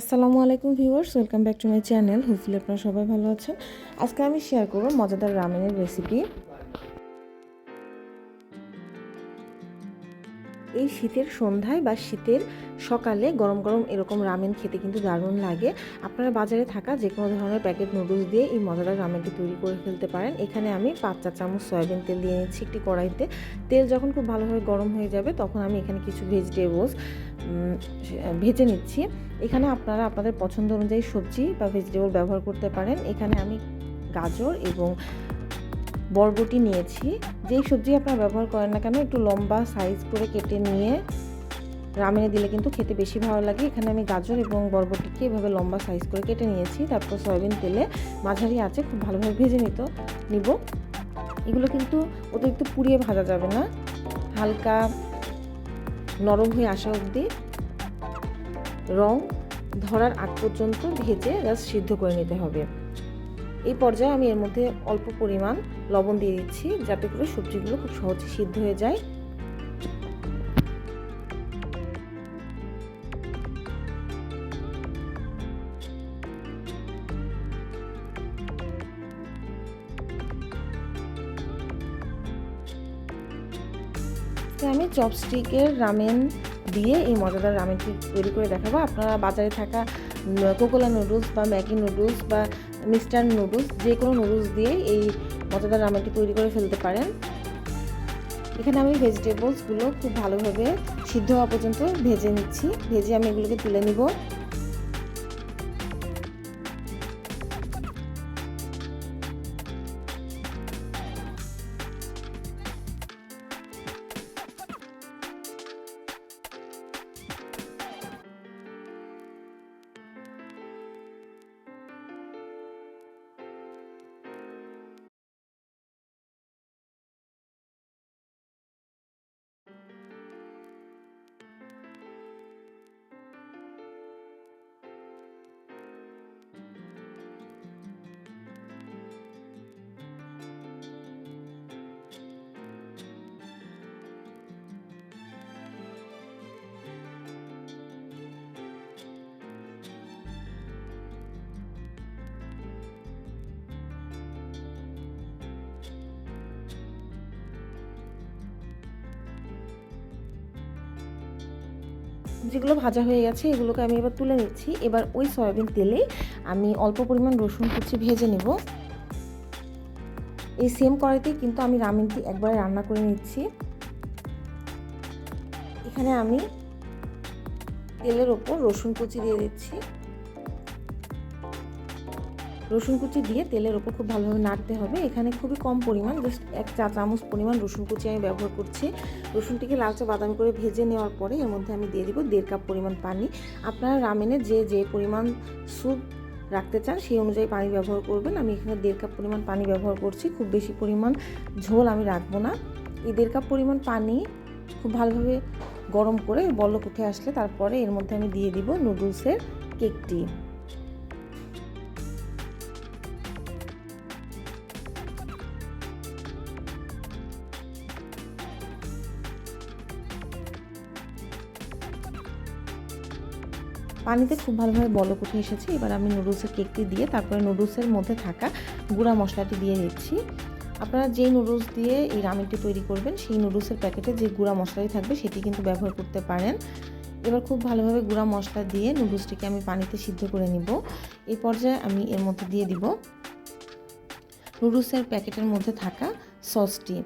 আসসালামু আলাইকুম viewers, welcome back to my channel. Hopefully আপনারা সবাই ভালো আছেন। আজকে আমি শেয়ার করব মজাদার রামেনের রেসিপি এই শীতের সন্ধ্যায় বা শীতের সকালে গরম গরম এরকম রামেন খেতে কিন্তু দারুণ লাগে। আপনারা বাজারে থাকা যে কোনো ধরনের প্যাকেট নুডলস দিয়ে এই মজাদার রামেনটি তৈরি করে ফেলতে পারেন। এখানে আমি পাঁচ চা চামচ সয়াবিন তেল দিয়ে নিচ্ছি একটি কড়াইতে। তেল যখন খুব ভালোভাবে গরম হয়ে যাবে, তখন আমি এখানে কিছু ভেজিটেবলস ভেজে নিচ্ছি। এখানে আপনারা আপনাদের পছন্দ অনুযায়ী সবজি বা ভেজিটেবল ব্যবহার করতে পারেন। এখানে আমি গাজর এবং বরবটি নিয়েছি। যেই সবজি আপনারা ব্যবহার করেন না কেন, একটু লম্বা সাইজ করে কেটে নিয়ে রামেনে দিলে কিন্তু খেতে বেশি ভালো লাগে। এখানে আমি গাজর এবং বরবটিকে এভাবে লম্বা সাইজ করে কেটে নিয়েছি। তারপর সয়াবিন তেলে মাঝারি আছে, খুব ভালোভাবে ভেজে নিত, নিব। এগুলো কিন্তু অতিরিক্ত পুড়িয়ে ভাজা যাবে না। হালকা নরম হয়ে আসা অবধি রং ধরার আগ পর্যন্ত ভেজে জাস্ট সিদ্ধ করে নিতে হবে। এই পর্যায়ে আমি এর মধ্যে অল্প পরিমাণ লবণ দিয়ে দিচ্ছি যাতে করে সবজিগুলো খুব সহজে সিদ্ধ হয়ে যায়। আমি চপস্টিকের রামেন দিয়ে এই মজাদার রামেনটি তৈরি করে দেখাবো। আপনারা বাজারে থাকা কোকোলা নুডলস বা ম্যাগি নুডলস বা মিস্টার নুডলস যে কোনো নুডলস দিয়ে এই মজাদার রামেনটি তৈরি করে ফেলতে পারেন। এখানে আমি ভেজিটেবলসগুলো খুব ভালোভাবে সিদ্ধ হওয়া পর্যন্ত ভেজে নিচ্ছি। ভেজে আমি এগুলোকে তুলে নিব। যেগুলো ভাজা হয়ে গেছে, এগুলোকে আমি এবার তুলে নিচ্ছি। এবার ওই সয়াবিন তেলে আমি অল্প পরিমাণ রসুন কুচি ভেজে নেব। এই সেম কড়াইতে কিন্তু আমি রামেনটি একবার রান্না করে নিচ্ছি। এখানে আমি তেলের ওপর রসুন কুচি দিয়ে দিচ্ছি। রসুন কুচি দিয়ে তেলের ওপর খুব ভালোভাবে নাড়তে হবে। এখানে খুবই কম পরিমাণ, জাস্ট এক চা চামচ পরিমাণ রসুন কুচি আমি ব্যবহার করছি। রসুনটিকে লালচে বাদামি করে ভেজে নেওয়ার পরে এর মধ্যে আমি দিয়ে দিব দেড় কাপ পরিমাণ পানি। আপনারা রামেনে যে যে পরিমাণ স্যুপ রাখতে চান সেই অনুযায়ী পানি ব্যবহার করবেন। আমি এখানে দেড় কাপ পরিমাণ পানি ব্যবহার করছি, খুব বেশি পরিমাণ ঝোল আমি রাখব না। এই দেড় কাপ পরিমাণ পানি খুব ভালোভাবে গরম করে বলক উঠে আসলে তারপরে এর মধ্যে আমি দিয়ে দিব নুডলসের কেকটি। পানিতে খুব ভালোভাবে বলক উঠে এসেছে। এবার আমি নুডলসের কেকটি দিয়ে তারপরে নুডলসের মধ্যে থাকা গুঁড়া মশলাটি দিয়ে দিচ্ছি আপনারা যেই নুডলস দিয়ে এই রামেনটি তৈরি করবেন, সেই নুডলসের প্যাকেটে যে গুঁড়া মশলাটি থাকবে, সেটি কিন্তু ব্যবহার করতে পারেন। এবার খুব ভালোভাবে গুঁড়া মশলা দিয়ে নুডলসটিকে আমি পানিতে সিদ্ধ করে নিব। এই পর্যায়ে আমি এর মধ্যে দিয়ে দিব নুডলসের প্যাকেটের মধ্যে থাকা সসটি।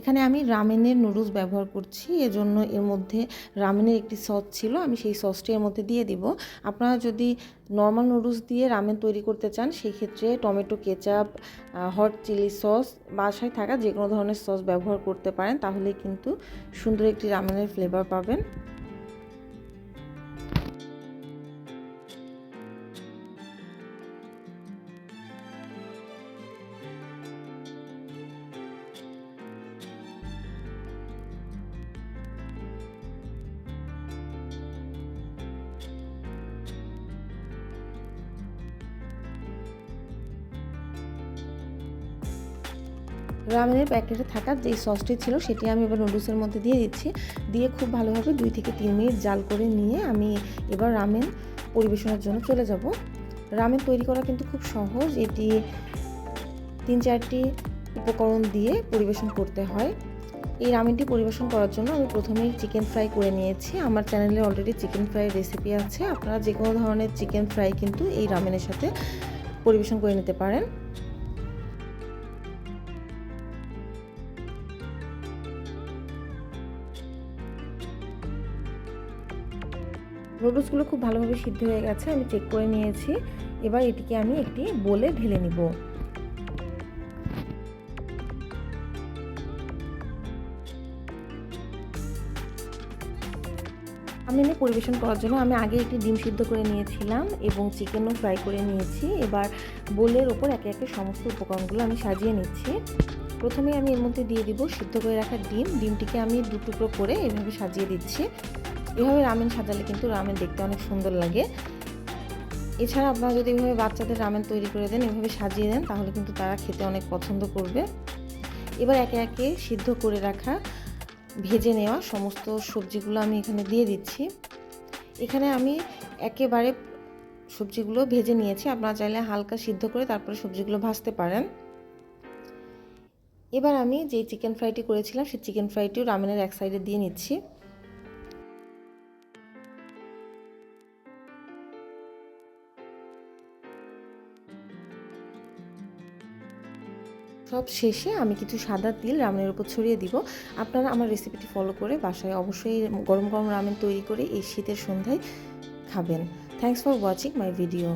এখানে আমি রামেনের নুডলস ব্যবহার করছি, এজন্য এর মধ্যে রামেনের একটি সস ছিল, আমি সেই সসটি এর মধ্যে দিয়ে দিব। আপনারা যদি নর্মাল নুডলস দিয়ে রামেন তৈরি করতে চান, সেই ক্ষেত্রে tomato ketchup hot chili sauce বাসায় থাকা যে কোনো ধরনের সস ব্যবহার করতে পারেন তাহলে কিন্তু সুন্দর একটি রামেনের ফ্লেভার পাবেন। রামেনের প্যাকেটে থাকা যে সসটি ছিল সেটি আমি এবার নুডলসের মধ্যে দিয়ে দিচ্ছি। দিয়ে খুব ভালোভাবে দুই থেকে তিন মিনিট জাল করে নিয়ে আমি এবার রামেন পরিবেশনের জন্য চলে যাব। রামেন তৈরি করা কিন্তু খুব সহজ। এটি তিন চারটি উপকরণ দিয়ে পরিবেশন করতে হয়। এই রামেনটি পরিবেশন করার জন্য আমি প্রথমেই চিকেন ফ্রাই করে নিয়েছি। আমার চ্যানেলে অলরেডি চিকেন ফ্রাই রেসিপি আছে। আপনারা যে কোনো ধরনের চিকেন ফ্রাই কিন্তু এই রামেনের সাথে পরিবেশন করে নিতে পারেন। নুডলসগুলো খুব ভালোভাবে সিদ্ধ হয়ে গেছে, আমি চেক করে নিয়েছি। এবার এটিকে আমি একটি বলে ঢেলে নিব। আমি এনে পরিবেশন করার জন্য আমি আগে একটি ডিম সিদ্ধ করে নিয়েছিলাম এবং চিকেনও ফ্রাই করে নিয়েছি। এবার বোলের ওপর একে একে সমস্ত উপকরণগুলো আমি সাজিয়ে নিচ্ছি। প্রথমে আমি এর মধ্যে দিয়ে দিব সিদ্ধ করে রাখা ডিম। ডিমটিকে আমি দু টুকরো করে এভাবে সাজিয়ে দিচ্ছি। এভাবে রামেন সাজালে কিন্তু রামেন দেখতে অনেক সুন্দর লাগে। এছাড়া আপনারা যদি এভাবে বাচ্চাদের রামেন তৈরি করে দেন, এভাবে সাজিয়ে দেন, তাহলে কিন্তু তারা খেতে অনেক পছন্দ করবে। এবার একে একে সিদ্ধ করে রাখা, ভেজে নেওয়া সমস্ত সবজিগুলো আমি এখানে দিয়ে দিচ্ছি। এখানে আমি একেবারে সবজিগুলো ভেজে নিয়েছি। আপনারা চাইলে হালকা সিদ্ধ করে তারপরে সবজিগুলো ভাজতে পারেন। এবার আমি যে চিকেন ফ্রাইটি করেছিলাম, সেই চিকেন ফ্রাইটিও রামেনের এক সাইডে দিয়ে নিচ্ছি। সব শেষে আমি কিছু সাদা তিল রামেনের উপর ছড়িয়ে দিব। আপনারা আমার রেসিপিটি ফলো করে বাসায় অবশ্যই গরম গরম রামেন তৈরি করে এই শীতের সন্ধ্যায় খাবেন। Thanks for watching my video